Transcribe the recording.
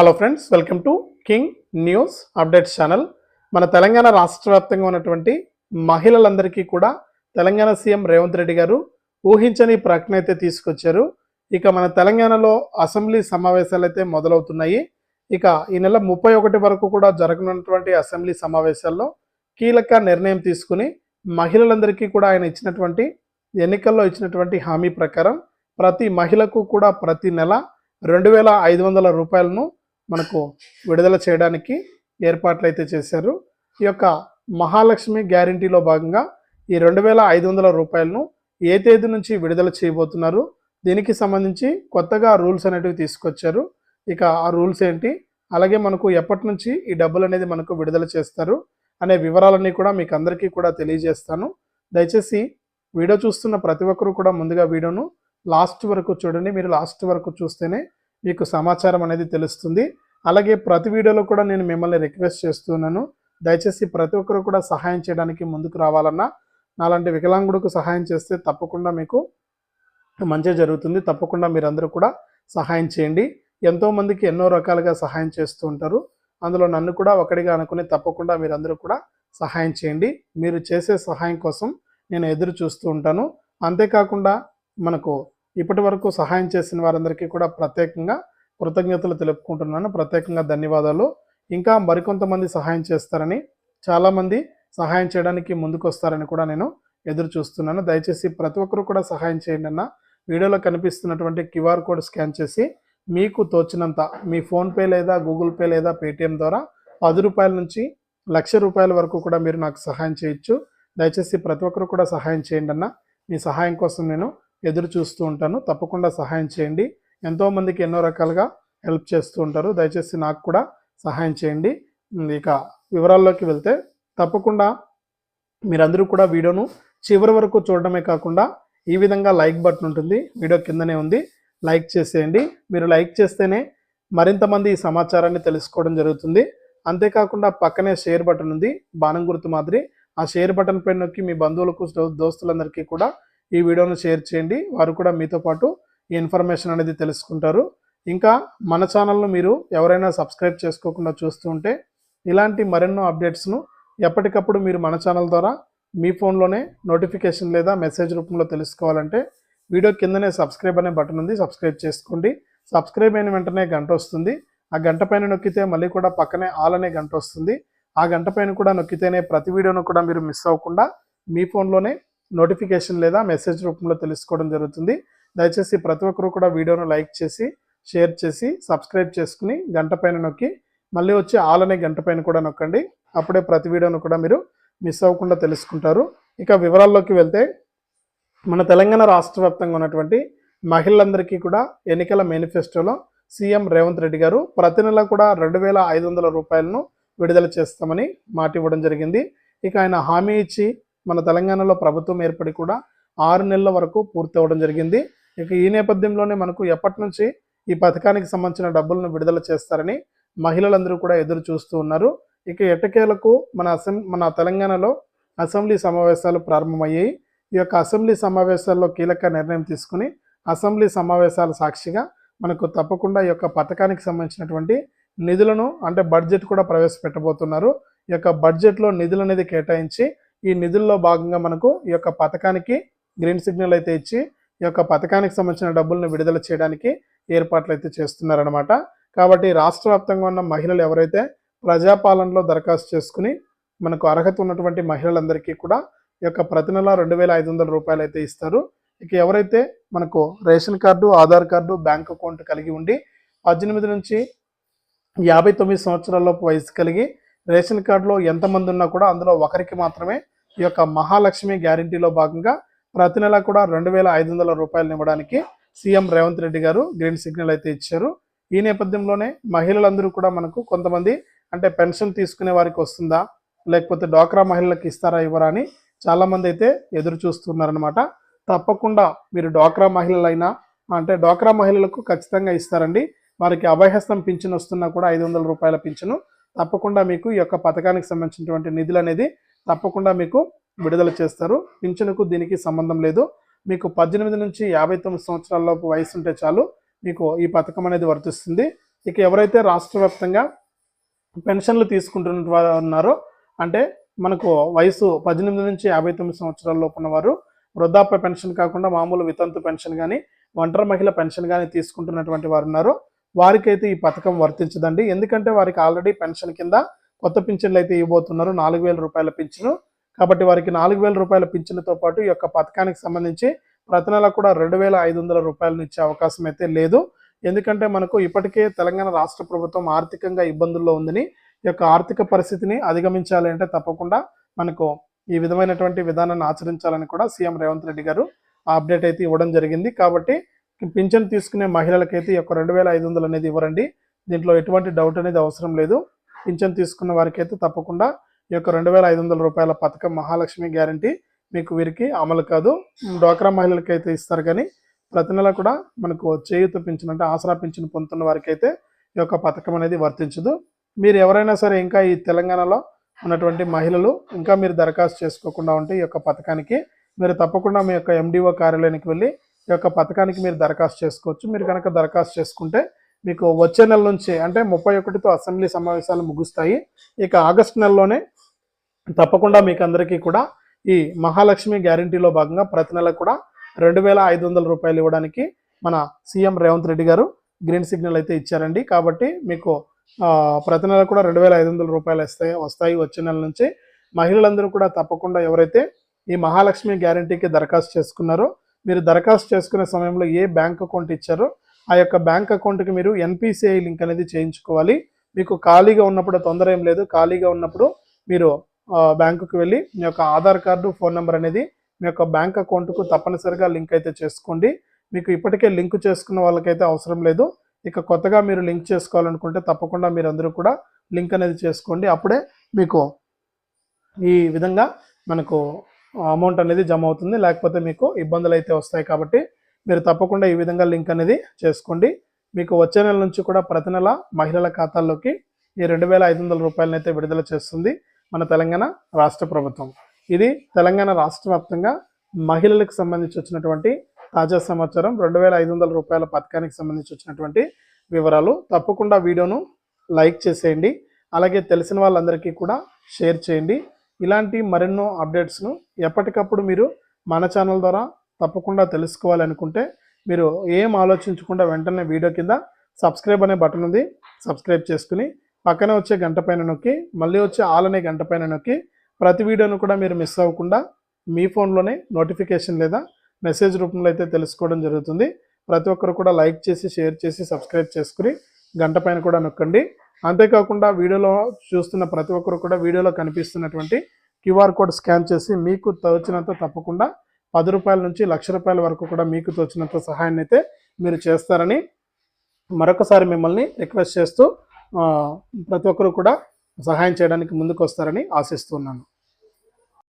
Hello friends welcome to King News updates channel మన తెలంగాణ రాష్ట్ర వ్యాప్తంగా ఉన్నటువంటి మహిళలందరికీ కూడా తెలంగాణ సీఎం రేవంత్ రెడ్డి గారు ఊహించని ప్రకటన అయితే తీసుకొచ్చారు. ఇక మన తెలంగాణలో అసెంబ్లీ సమావేశాలు అయితే మొదలవుతున్నాయి. ఇక ఈ నెల ముప్పై ఒకటి వరకు కూడా జరగనున్నటువంటి అసెంబ్లీ సమావేశాల్లో కీలక నిర్ణయం తీసుకుని మహిళలందరికీ కూడా ఆయన ఇచ్చినటువంటి ఎన్నికల్లో ఇచ్చినటువంటి హామీ ప్రకారం ప్రతి మహిళకు కూడా ప్రతి నెల రెండు వేల ఐదు వందల రూపాయలను మనకు విడుదల చేయడానికి ఏర్పాట్లు అయితే చేశారు. ఈ యొక్క మహాలక్ష్మి గ్యారంటీలో భాగంగా ఈ రెండు వేల ఐదు వందల రూపాయలను ఏ తేదీ నుంచి విడుదల చేయబోతున్నారు దీనికి సంబంధించి కొత్తగా రూల్స్ అనేటివి తీసుకొచ్చారు. ఇక ఆ రూల్స్ ఏంటి అలాగే మనకు ఎప్పటి నుంచి ఈ డబ్బులు అనేది మనకు విడుదల చేస్తారు అనే వివరాలన్నీ కూడా మీకు అందరికీ కూడా తెలియజేస్తాను. దయచేసి వీడియో చూస్తున్న ప్రతి ఒక్కరూ కూడా ముందుగా వీడియోను లాస్ట్ వరకు చూడండి. మీరు లాస్ట్ వరకు చూస్తేనే మీకు సమాచారం అనేది తెలుస్తుంది. అలాగే ప్రతి వీడియోలో కూడా నేను మిమ్మల్ని రిక్వెస్ట్ చేస్తున్నాను. దయచేసి ప్రతి ఒక్కరు కూడా సహాయం చేయడానికి ముందుకు రావాలన్నా నాలాంటి వికలాంగుడికి సహాయం చేస్తే తప్పకుండా మీకు మంచి జరుగుతుంది. తప్పకుండా మీరందరూ కూడా సహాయం చేయండి. ఎంతోమందికి ఎన్నో రకాలుగా సహాయం చేస్తూ ఉంటారు. అందులో నన్ను కూడా ఒకటిగా అనుకుని తప్పకుండా మీరందరూ కూడా సహాయం చేయండి. మీరు చేసే సహాయం కోసం నేను ఎదురు చూస్తూ ఉంటాను. అంతేకాకుండా మనకు ఇప్పటి వరకు సహాయం చేసిన వారందరికీ కూడా ప్రత్యేకంగా కృతజ్ఞతలు తెలుపుకుంటున్నాను. ప్రత్యేకంగా ధన్యవాదాలు. ఇంకా మరికొంతమంది సహాయం చేస్తారని చాలామంది సహాయం చేయడానికి ముందుకు వస్తారని కూడా నేను ఎదురు చూస్తున్నాను దయచేసి ప్రతి ఒక్కరు కూడా సహాయం చేయండి అన్న వీడియోలో కనిపిస్తున్నటువంటి క్యూఆర్ కోడ్ స్కాన్ చేసి మీకు తోచినంత మీ ఫోన్పే లేదా గూగుల్ పే లేదా పేటిఎం ద్వారా పది రూపాయల నుంచి లక్ష రూపాయల వరకు కూడా మీరు నాకు సహాయం చేయొచ్చు. దయచేసి ప్రతి ఒక్కరు కూడా సహాయం చేయండి అన్న మీ సహాయం కోసం నేను ఎదురు చూస్తూ ఉంటాను. తప్పకుండా సహాయం చేయండి. ఎంతోమందికి ఎన్నో రకాలుగా హెల్ప్ చేస్తూ ఉంటారు. దయచేసి నాకు కూడా సహాయం చేయండి. ఇక వివరాల్లోకి వెళ్తే తప్పకుండా మీరందరూ కూడా వీడియోను చివరి వరకు చూడడమే కాకుండా ఈ విధంగా లైక్ బటన్ ఉంటుంది. వీడియో కిందనే ఉంది. లైక్ చేసేయండి. మీరు లైక్ చేస్తేనే మరింత మంది ఈ సమాచారాన్ని తెలుసుకోవడం జరుగుతుంది. అంతేకాకుండా పక్కనే షేర్ బటన్ ఉంది. బాణం గుర్తు మాదిరి. ఆ షేర్ బటన్ పైన నొక్కి మీ బంధువులకు దోస్తులందరికీ కూడా ఈ వీడియోను షేర్ చేయండి. వారు కూడా మీతో పాటు ఈ ఇన్ఫర్మేషన్ అనేది తెలుసుకుంటారు. ఇంకా మన ఛానల్ను మీరు ఎవరైనా సబ్స్క్రైబ్ చేసుకోకుండా చూస్తూ ఉంటే ఇలాంటి మరెన్నో అప్డేట్స్ను ఎప్పటికప్పుడు మీరు మన ఛానల్ ద్వారా మీ ఫోన్లోనే నోటిఫికేషన్ లేదా మెసేజ్ రూపంలో తెలుసుకోవాలంటే వీడియో కిందనే సబ్స్క్రైబ్ అనే బటన్ ఉంది. సబ్స్క్రైబ్ చేసుకోండి. సబ్స్క్రైబ్ అయిన వెంటనే గంట వస్తుంది. ఆ గంట పైన నొక్కితే మళ్ళీ కూడా పక్కనే ఆల్ అనే గంట వస్తుంది. ఆ గంట పైన కూడా నొక్కితేనే ప్రతి వీడియోను కూడా మీరు మిస్ అవ్వకుండా మీ ఫోన్లోనే నోటిఫికేషన్ లేదా మెసేజ్ రూపంలో తెలుసుకోవడం జరుగుతుంది. దయచేసి ప్రతి ఒక్కరు కూడా వీడియోను లైక్ చేసి షేర్ చేసి సబ్స్క్రైబ్ చేసుకుని గంట పైన నొక్కి మళ్ళీ వచ్చి ఆల్ అనే గంట పైన కూడా నొక్కండి. అప్పుడే ప్రతి వీడియోను కూడా మీరు మిస్ అవ్వకుండా తెలుసుకుంటారు. ఇక వివరాల్లోకి వెళ్తే మన తెలంగాణ రాష్ట్ర వ్యాప్తంగా ఉన్నటువంటి మహిళలందరికీ కూడా ఎన్నికల మేనిఫెస్టోలో సీఎం రేవంత్ రెడ్డి గారు ప్రతి నెల కూడా రెండు వేల ఐదు వందల రూపాయలను విడుదల చేస్తామని మాట ఇవ్వడం జరిగింది. ఇక ఆయన హామీ ఇచ్చి మన తెలంగాణలో ప్రభుత్వం ఏర్పడి కూడా ఆరు నెలల వరకు పూర్తి అవ్వడం జరిగింది. ఇక ఈ నేపథ్యంలోనే మనకు ఎప్పటి నుంచి ఈ పథకానికి సంబంధించిన డబ్బులను విడుదల చేస్తారని మహిళలందరూ కూడా ఎదురు చూస్తూ ఉన్నారు. ఇక ఎట్టకేలకు మన అసెం మన తెలంగాణలో అసెంబ్లీ సమావేశాలు ప్రారంభమయ్యాయి. ఈ యొక్క అసెంబ్లీ సమావేశాల్లో కీలక నిర్ణయం తీసుకుని అసెంబ్లీ సమావేశాల సాక్షిగా మనకు తప్పకుండా ఈ యొక్క పథకానికి సంబంధించినటువంటి నిధులను అంటే బడ్జెట్ కూడా ప్రవేశపెట్టబోతున్నారు. ఈ యొక్క బడ్జెట్లో నిధులు అనేది కేటాయించి ఈ నిధుల్లో భాగంగా మనకు ఈ యొక్క పథకానికి గ్రీన్ సిగ్నల్ అయితే ఇచ్చి ఈ యొక్క పథకానికి సంబంధించిన డబ్బులను విడుదల చేయడానికి ఏర్పాట్లు అయితే చేస్తున్నారనమాట కాబట్టి రాష్ట్ర వ్యాప్తంగా ఉన్న మహిళలు ఎవరైతే ప్రజాపాలనలో దరఖాస్తు చేసుకుని మనకు అర్హత ఉన్నటువంటి మహిళలందరికీ కూడా ఈ యొక్క ప్రతి నెల రెండు వేల ఐదు వందల రూపాయలు అయితే ఇస్తారు. ఇక ఎవరైతే మనకు ration card Aadhaar card bank account కలిగి ఉండి పద్దెనిమిది నుంచి యాభై తొమ్మిది సంవత్సరాలలోపు వయసు కలిగి రేషన్ కార్డులో ఎంతమంది ఉన్నా కూడా అందులో ఒకరికి మాత్రమే ఈ యొక్క మహాలక్ష్మి గ్యారంటీలో భాగంగా ప్రతి నెల కూడా రెండు వేల ఐదు వందల రూపాయలు ఇవ్వడానికి సీఎం రేవంత్ రెడ్డి గారు గ్రీన్ సిగ్నల్ అయితే ఇచ్చారు. ఈ నేపథ్యంలోనే మహిళలందరూ కూడా మనకు కొంతమంది అంటే పెన్షన్ తీసుకునే వారికి వస్తుందా? లేకపోతే డ్వాక్రా మహిళలకు ఇస్తారా ఇవ్వరా అని చాలామంది అయితే ఎదురు చూస్తున్నారనమాట తప్పకుండా మీరు డ్వాక్రా మహిళలైనా అంటే డ్వాక్రా మహిళలకు ఖచ్చితంగా ఇస్తారండి. వారికి అభయహస్తం పింఛన్ వస్తున్నా కూడా ఐదు వందల రూపాయల పింఛను తప్పకుండా మీకు ఈ యొక్క పథకానికి సంబంధించినటువంటి నిధులు అనేది తప్పకుండా మీకు విడుదల చేస్తారు. పింఛనుకు దీనికి సంబంధం లేదు. మీకు పద్దెనిమిది నుంచి యాభై తొమ్మిది సంవత్సరాలలోపు వయసు ఉంటే చాలు మీకు ఈ పథకం అనేది వర్తిస్తుంది. ఇక ఎవరైతే రాష్ట్ర వ్యాప్తంగా పెన్షన్లు తీసుకుంటున్న ఉన్నారో అంటే మనకు వయసు పద్దెనిమిది నుంచి యాభై తొమ్మిది సంవత్సరాల లోపు ఉన్నవారు వృద్ధాప్య పెన్షన్ కాకుండా మామూలు వితంతు పెన్షన్ కానీ ఒంటరి మహిళ పెన్షన్ కానీ తీసుకుంటున్నటువంటి వారు ఉన్నారు. వారికైతే ఈ పథకం వర్తించదండి. ఎందుకంటే వారికి ఆల్రెడీ పెన్షన్ కింద కొత్త పింఛన్లు అయితే ఇవ్వబోతున్నారు. నాలుగు వేల రూపాయల పింఛను. కాబట్టి వారికి నాలుగు వేల రూపాయల పింఛన్తో పాటు ఈ యొక్క పథకానికి సంబంధించి ప్రతి నెల కూడా రెండు వేల ఐదు వందల రూపాయలను ఇచ్చే అవకాశం అయితే లేదు. ఎందుకంటే మనకు ఇప్పటికే తెలంగాణ రాష్ట్ర ప్రభుత్వం ఆర్థికంగా ఇబ్బందుల్లో ఉందని ఈ యొక్క ఆర్థిక పరిస్థితిని అధిగమించాలి అంటే తప్పకుండా మనకు ఈ విధమైనటువంటి విధానాన్ని ఆచరించాలని కూడా సీఎం రేవంత్ రెడ్డి గారు ఆ అప్డేట్ అయితే ఇవ్వడం జరిగింది. కాబట్టి పింఛన్ తీసుకునే మహిళలకైతే ఈ యొక్క రెండు వేల ఐదు వందలు అనేది ఇవ్వరండి. దీంట్లో ఎటువంటి డౌట్ అనేది అవసరం లేదు. పింఛన్ తీసుకున్న వారికైతే తప్పకుండా ఈ యొక్క రెండు వేల ఐదు వందల రూపాయల పథకం మహాలక్ష్మి గ్యారంటీ మీకు వీరికి అమలు కాదు. డ్వాక్రా మహిళలకైతే ఇస్తారు కానీ ప్రతి నెల కూడా మనకు చేయూత పింఛన్ అంటే ఆసరా పింఛన్ పొందుతున్న వారికైతే ఈ యొక్క పథకం అనేది వర్తించదు. మీరు ఎవరైనా సరే ఇంకా ఈ తెలంగాణలో ఉన్నటువంటి మహిళలు ఇంకా మీరు దరఖాస్తు చేసుకోకుండా ఉంటే ఈ యొక్క పథకానికి మీరు తప్పకుండా మీ యొక్క ఎండిఓ కార్యాలయానికి వెళ్ళి యొక్క పథకానికి మీరు దరఖాస్తు చేసుకోవచ్చు. మీరు కనుక దరఖాస్తు చేసుకుంటే మీకు వచ్చే నెల నుంచి అంటే ముప్పై ఒకటితో అసెంబ్లీ సమావేశాలు ముగుస్తాయి. ఇక ఆగస్టు నెలలోనే తప్పకుండా మీకు అందరికీ కూడా ఈ మహాలక్ష్మి గ్యారంటీలో భాగంగా ప్రతి నెల కూడా రెండు వేల ఐదు వందల రూపాయలు ఇవ్వడానికి మన సీఎం రేవంత్ రెడ్డి గారు గ్రీన్ సిగ్నల్ అయితే ఇచ్చారండి. కాబట్టి మీకు ప్రతి నెల కూడా రెండు వేల ఐదు వందల రూపాయలు వస్తాయి వస్తాయి వచ్చే నెల నుంచి. మహిళలందరూ కూడా తప్పకుండా ఎవరైతే ఈ మహాలక్ష్మి గ్యారంటీకి దరఖాస్తు చేసుకున్నారో మీరు దరఖాస్తు చేసుకునే సమయంలో ఏ బ్యాంక్ అకౌంట్ ఇచ్చారో ఆ యొక్క బ్యాంక్ అకౌంట్కి మీరు ఎన్పిసిఐ లింక్ అనేది చేయించుకోవాలి. మీకు ఖాళీగా ఉన్నప్పుడు తొందర ఏం లేదు. ఖాళీగా ఉన్నప్పుడు మీరు బ్యాంకుకి వెళ్ళి మీ యొక్క ఆధార్ కార్డు ఫోన్ నెంబర్ అనేది మీ యొక్క బ్యాంక్ అకౌంట్కు తప్పనిసరిగా లింక్ అయితే చేసుకోండి. మీకు ఇప్పటికే లింక్ చేసుకున్న వాళ్ళకైతే అవసరం లేదు. ఇక కొత్తగా మీరు లింక్ చేసుకోవాలనుకుంటే తప్పకుండా మీరు అందరూ కూడా లింక్ అనేది చేసుకోండి. అప్పుడే మీకు ఈ విధంగా మనకు అమౌంట్ అనేది జమ అవుతుంది. లేకపోతే మీకు ఇబ్బందులు అయితే వస్తాయి కాబట్టి మీరు తప్పకుండా ఈ విధంగా లింక్ అనేది చేసుకోండి. మీకు వచ్చే నెల నుంచి కూడా ప్రతి నెల మహిళల ఖాతాల్లోకి ఈ రెండు వేల ఐదు వందల రూపాయలను అయితే విడుదల చేస్తుంది మన తెలంగాణ రాష్ట్ర ప్రభుత్వం. ఇది తెలంగాణ రాష్ట్ర వ్యాప్తంగా మహిళలకు సంబంధించి వచ్చినటువంటి తాజా సమాచారం రెండు వేల ఐదు వందల రూపాయల పథకానికి సంబంధించి వచ్చినటువంటి వివరాలు. తప్పకుండా వీడియోను లైక్ చేసేయండి. అలాగే తెలిసిన వాళ్ళందరికీ కూడా షేర్ చేయండి. ఇలాంటి మరెన్నో అప్డేట్స్ను ఎప్పటికప్పుడు మీరు మన ఛానల్ ద్వారా తప్పకుండా తెలుసుకోవాలనుకుంటే మీరు ఏం ఆలోచించకుండా వెంటనే వీడియో కింద సబ్స్క్రైబ్ అనే బటన్ ఉంది సబ్స్క్రైబ్ చేసుకుని పక్కనే వచ్చే గంట పైన నొక్కి మళ్ళీ వచ్చే ఆల్ అనే గంట పైన నొక్కి ప్రతి వీడియోను కూడా మీరు మిస్ అవ్వకుండా మీ ఫోన్లోనే నోటిఫికేషన్ లేదా మెసేజ్ రూపంలో అయితే తెలుసుకోవడం జరుగుతుంది. ప్రతి ఒక్కరు కూడా లైక్ చేసి షేర్ చేసి సబ్స్క్రైబ్ చేసుకుని గంట పైన కూడా నొక్కండి. అంతేకాకుండా వీడియోలో చూస్తున్న ప్రతి ఒక్కరు కూడా వీడియోలో కనిపిస్తున్నటువంటి క్యూఆర్ కోడ్ స్కాన్ చేసి మీకు తోచినంత తప్పకుండా పది రూపాయల నుంచి లక్ష రూపాయల వరకు కూడా మీకు తోచినంత సహాయాన్ని అయితే మీరు చేస్తారని మరొకసారి మిమ్మల్ని రిక్వెస్ట్ చేస్తూ ప్రతి ఒక్కరు కూడా సహాయం చేయడానికి ముందుకు వస్తారని ఆశిస్తున్నాను.